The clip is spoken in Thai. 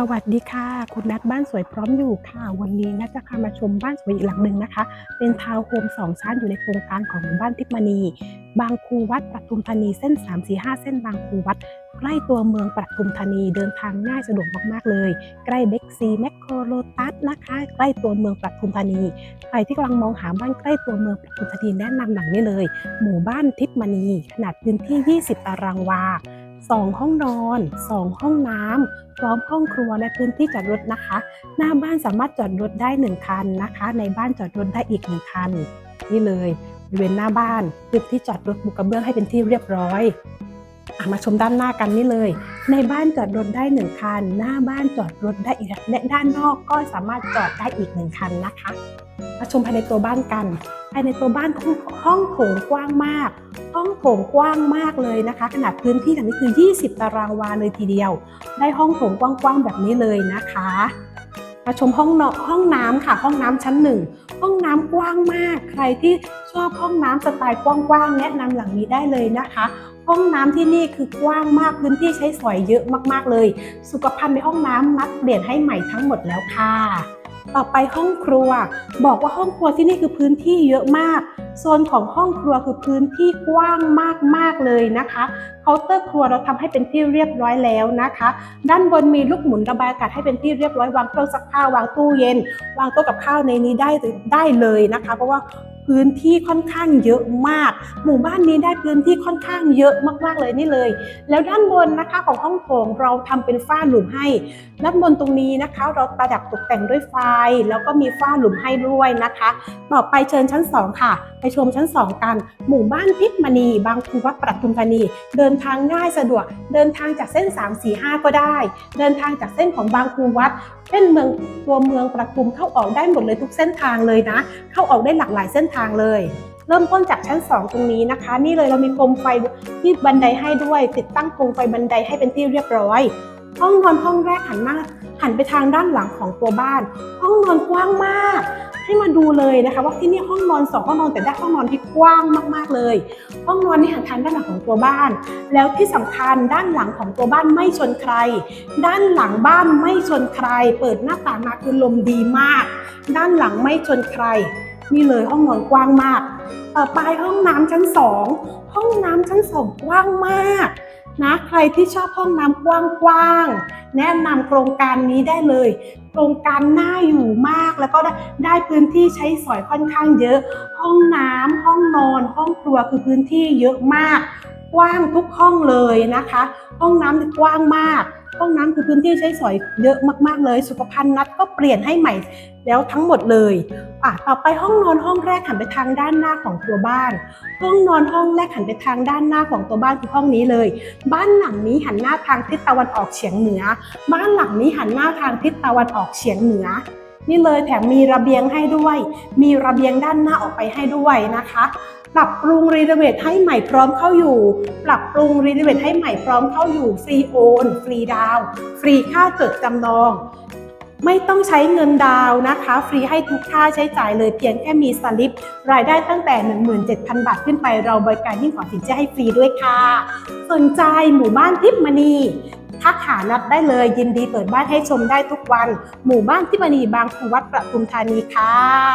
สวัสดีค่ะ คุณนัดบ้านสวยพร้อมอยู่ค่ะ วันนี้นัดจะพามาชมบ้านสวยอีกหลังหนึ่งนะคะ เป็นทาวน์โฮมสองชั้นอยู่ในโครงการของหมู่บ้านทิพมณี บางคูวัดปทุมธานีเส้น 345 เส้นบางคูวัด ใกล้ตัวเมืองปทุมธานีเดินทางง่ายสะดวกมากๆเลย ใกล้เบ็กซีแมคโครโลตัสนะคะ ใกล้ตัวเมืองปทุมธานีใครที่กำลังมองหาบ้านใกล้ตัวเมืองปทุมธานีแนะนำหลังนี้เลย หมู่บ้านทิพมณีขนาดพื้นที่ 20 ตารางวา 2 ห้องนอน 2 ห้องน้ำพร้อมห้องครัวและพื้นที่จอดรถนะคะ หน้าบ้านสามารถจอดรถได้ 1 คันนะคะ ในบ้านจอดรถได้อีก 1 คัน นี่เลยบริเวณหน้าบ้านพื้นที่จอดรถบุกกระเบื้องให้เป็นที่เรียบร้อยอมาชมด้านหน้ากันนี่เลย ในบ้านจอดรถได้1คัน หน้าบ้านจอดรถได้อีกและด้านนอกก็สามารถจอดได้อีก1คันนะคะ มาชมภายในตัวบ้านกัน ภายในตัวบ้านห้องโถงกว้างมาก องโถงกว้างมากเลยนะคะ ขนาดพื้นที่หลังนี้คือ 20 ตารางวาเลยทีเดียว ได้ห้องโถงกว้างๆแบบนี้เลยนะคะมาชมห้องนอห้องน้ำค่ะ ห้องน้ำชั้นหนึ่งห้องน้ำกว้างมาก ใครที่ชอบห้องน้ำสไตล์กว้างๆแนะนำหลังนี้ได้เลยนะคะ ห้องน้ำที่นี่คือกว้างมากพื้นที่ใช้สอยเยอะมากๆเลย สุขภัณฑ์ในห้องน้ำนัดเปลี่ยนให้ใหม่ทั้งหมดแล้วค่ะ ต่อไปห้องครัว บอกว่าห้องครัวที่นี่คือพื้นที่เยอะมาก โซนของห้องครัวคือพื้นที่กว้างมากๆเลยนะคะเคาน์เตอร์ครัวเราทำให้เป็นที่เรียบร้อยแล้วนะคะ ด้านบนมีลูกหมุนระบายอากาศให้เป็นที่เรียบร้อยวางเครื่องซักผ้าวางตู้เย็น วางโต๊ะกับข้าวในนี้ได้ได้เลยนะคะ เพราะว่าพื้นที่ค่อนข้างเยอะมาก หมู่บ้านนี้ได้พื้นที่ค่อนข้างเยอะมากๆเลยนี่เลย แล้วด้านบนนะคะของห้องโถงเราทำเป็นฝ้าหลุมให้ ด้านบนตรงนี้นะคะ เราประดับตกแต่งด้วยไฟ แล้วก็มีฝ้าหลุมให้ด้วยนะคะ ต่อไปเชิญชั้น 2 ค่ะ ชมชั้น 2 กัน หมู่บ้านทิพมณี บางคูวัดปทุมธานี เดินทางง่ายสะดวก เดินทางจากเส้น 3 4 5 ก็ได้ เดินทางจากเส้นของบางคูวัดเส้นเมืองตัวเมืองประทุมเข้าออกได้หมดเลยทุกเส้นทางเลยนะ เข้าออกได้หลากหลายเส้นทางเลยเริ่มต้นจากชั้น 2 ตรงนี้นะคะ นี่เลยเรามีโคมไฟที่บันไดให้ด้วย ติดตั้งโคมไฟบันไดให้เป็นที่เรียบร้อย ห้องนอนห้องแรกหันหน้าหันไปทางด้านหลังของตัวบ้าน ห้องนอนกว้างมาก ให้มาดูเลยนะคะ ว่าที่นี่ห้องนอนสองห้องนอนแต่ได้ห้องนอนที่กว้างมากๆเลย ห้องนอนนี่หันทางด้านหลังของตัวบ้าน แล้วที่สำคัญด้านหลังของตัวบ้านไม่ชนใคร ด้านหลังบ้านไม่ชนใคร เปิดหน้าต่างมาคือลมดีมาก ด้านหลังไม่ชนใครนี่เลยห้องนอนกว้างมากต่อไปห้องน้ำชั้นสองห้องน้ำชั้นสองกว้างมาก นะใครที่ชอบห้องน้ำกว้างๆแนะนำโครงการนี้ได้เลย โครงการน่าอยู่มากแล้วก็ได้พื้นที่ใช้สอยค่อนข้างเยอะ ห้องน้ำห้องนอน ห้องครัวคือพื้นที่เยอะมาก กว้างทุกห้องเลยนะคะ ห้องน้ำกว้างมาก ห้องน้ำคือพื้นที่ใช้สอยเยอะมากๆเลย สุขภัณฑ์นัดก็เปลี่ยนให้ใหม่แล้วทั้งหมดเลยอะต่อไปห้องนอนห้องแรกหันไปทางด้านหน้าของตัวบ้าน ห้องนอนห้องแรกหันไปทางด้านหน้าของตัวบ้านคือห้องนี้เลย บ้านหลังนี้หันหน้าทางทิศตะวันออกเฉียงเหนือ บ้านหลังนี้หันหน้าทางทิศตะวันออกเฉียงเหนือ นี่เลยแถมมีระเบียงให้ด้วย มีระเบียงด้านหน้าออกไปให้ด้วยนะคะ ปรับปรุงรีโนเวทให้ใหม่พร้อมเข้าอยู่ ปรับปรุงรีโนเวทให้ใหม่พร้อมเข้าอยู่ ฟรีโอน ฟรีดาว ฟรีค่าจดจำนอง ไม่ต้องใช้เงินดาวนะคะ ฟรีให้ทุกค่าใช้จ่ายเลยเพียงแค่มีสลิป รายได้ตั้งแต่ 17,000 บาทขึ้นไปเราบริการยิ่งขอสินเชื่อให้ฟรีด้วยค่ะ สนใจหมู่บ้านทิพมณี ทักหานัดได้เลยยินดีเปิดบ้านให้ชมได้ทุกวัน หมู่บ้านที่มณีบางครูวัดประทุมธานีค่ะ